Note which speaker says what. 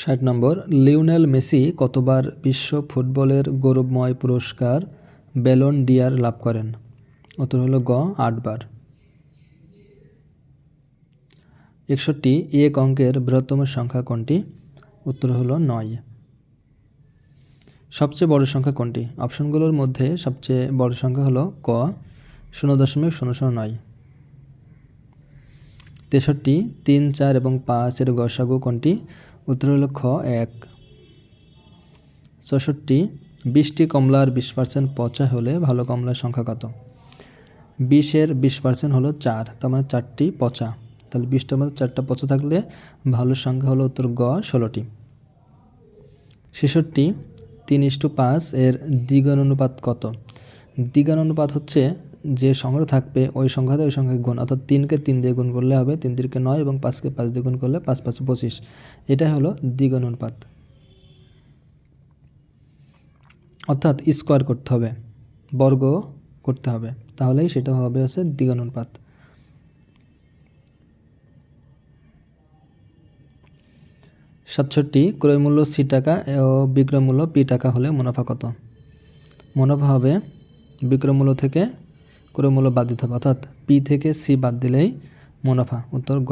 Speaker 1: ষাট নম্বর, Lionel Messi কতবার বিশ্ব ফুটবলের গৌরবময় পুরস্কার বেলন ডিয়ার লাভ করেন? উত্তর হলো গ, আটবার। একষট্টি এক অঙ্কের বৃহত্তম সংখ্যা কোনটি? উত্তর হলো নয়। সবচেয়ে বড় সংখ্যা কোনটি? অপশনগুলোর মধ্যে সবচেয়ে বড় সংখ্যা হলো ক, শূন্য দশমিক শূন্য শূন্য নয়। তেষট্টি, তিন, চার এবং পাঁচের গসাগু কোনটি? উত্তর হলো খ, এক। চৌষট্টি, বিশটি কমলার বিশ পার্সেন্ট পচা হলে ভালো কমলার সংখ্যা কত? বিশের বিশ পার্সেন্ট হলো চার, তার মানে চারটি পচা। তাহলে বিশটার মধ্যে চারটা পচা থাকলে ভালো সংখ্যা হলো উত্তর গ, ষোলোটি। ছেষট্টি তিন ইস্টু পাঁচ এর দ্বিগুণানুপাত কত? দ্বিগুণানুপাত হচ্ছে যে সংখ্যা থাকবে, ওই সংখ্যাতে ওই সংখ্যাকে গুণ। অর্থাৎ তিনকে তিন দিয়ে গুণ করলে হবে, তিন তিনকে নয় এবং পাঁচকে পাঁচ দিয়ে গুণ করলে পাঁচ পাঁচ পঁচিশ। এটাই হলো দ্বিগুণ অনুপাত। অর্থাৎ স্কোয়ার করতে হবে, বর্গ করতে হবে। তাহলেই সেটা হবে হচ্ছে দ্বিগুণানুপাত সাতষট্টি, ক্রয় মূল্য সি টাকা ও বিক্রয় মূল্য পি টাকা হলে মুনাফা কত? মুনাফা হবে বিক্রয় মূল্য থেকে ক্রয় মূল্য বাদ দিতে হবে। অর্থাৎ পি থেকে সি বাদ দিলেই মুনাফা উত্তর গ।